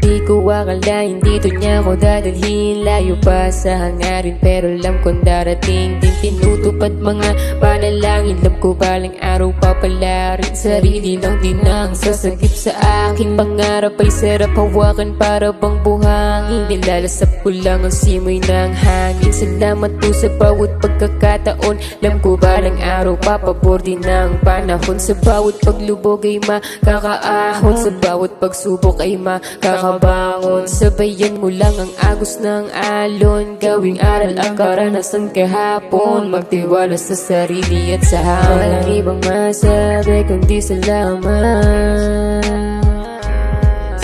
Di ko akalain dito niya ako dadalhin. Layo pa sa hangarin pero alam kong darating Din tinuto Tinutupad mga panalangin Alam ko balang araw papalarin Sarili lang din ang sasagip sa akin Pangarap ay sarap hawakan para bang buhangin. Nilalasap ko lang ang simoy ng hangin. Salamat po sa bawat pagkakataon. Alam ko balang araw papabor din ng panahon. Sa bawat paglubog ay makakaahon. Sa bawat pagsubok ay makakabangon. Sabayan mo lang ang agos ng alon. Gawing aral ang karanasan kahapon. Magtiwala sa sarili at sa hamon Walang ibang masabi kundi salamat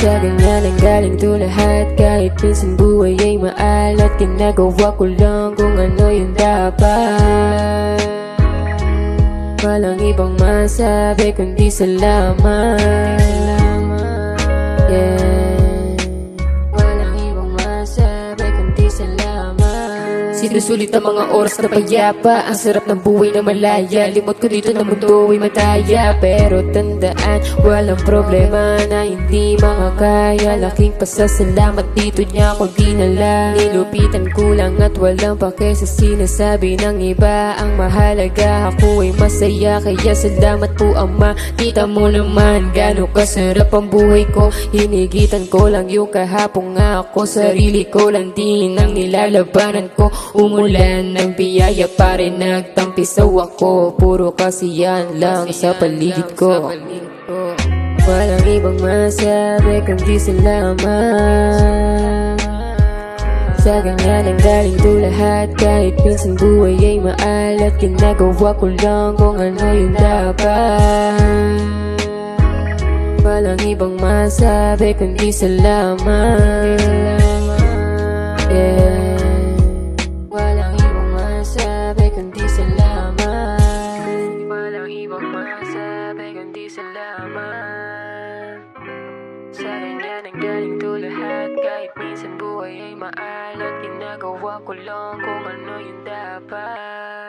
sa ganyan ang galing to lahat. Kahit minsan buhay ay maalat Ginagawa ko lang kung ano yung dapat. Walang ibang masabi kundi salamat Yeah Sinusulit ang mga oras na payapa. Ang sarap ng buhay na malaya. Limot ko dito na mundo ay mataya. Pero tandaan, walang problema na hindi makakaya. Laking pasasalamat dito niya ako dinala Nilupitan ko lang at walang pake sa sinasabi ng iba. Ang mahalaga ako ay masaya. Kaya salamat po ama Kita mo naman gano'ng kasarap ang buhay ko. Hinigitan ko lang yung kahapon nga ako. Sarili ko lang din ang nilalabanan ko Umulan ng biyaya pa rin nagtampisaw ako. Puro kasiyan lang sa paligid ko. Walang ibang masabi kundi salamat Sa ganyan ang galing to lahat. Kahit minsan buhay ay maalat Ginagawa ko lang kung ano yung dapat. Walang ibang masabi kundi salamat Yeah Sa ganyan ang galing to lahat. Kahit minsan buhay ay maalat Ginagawa ko lang kung ano yung dapat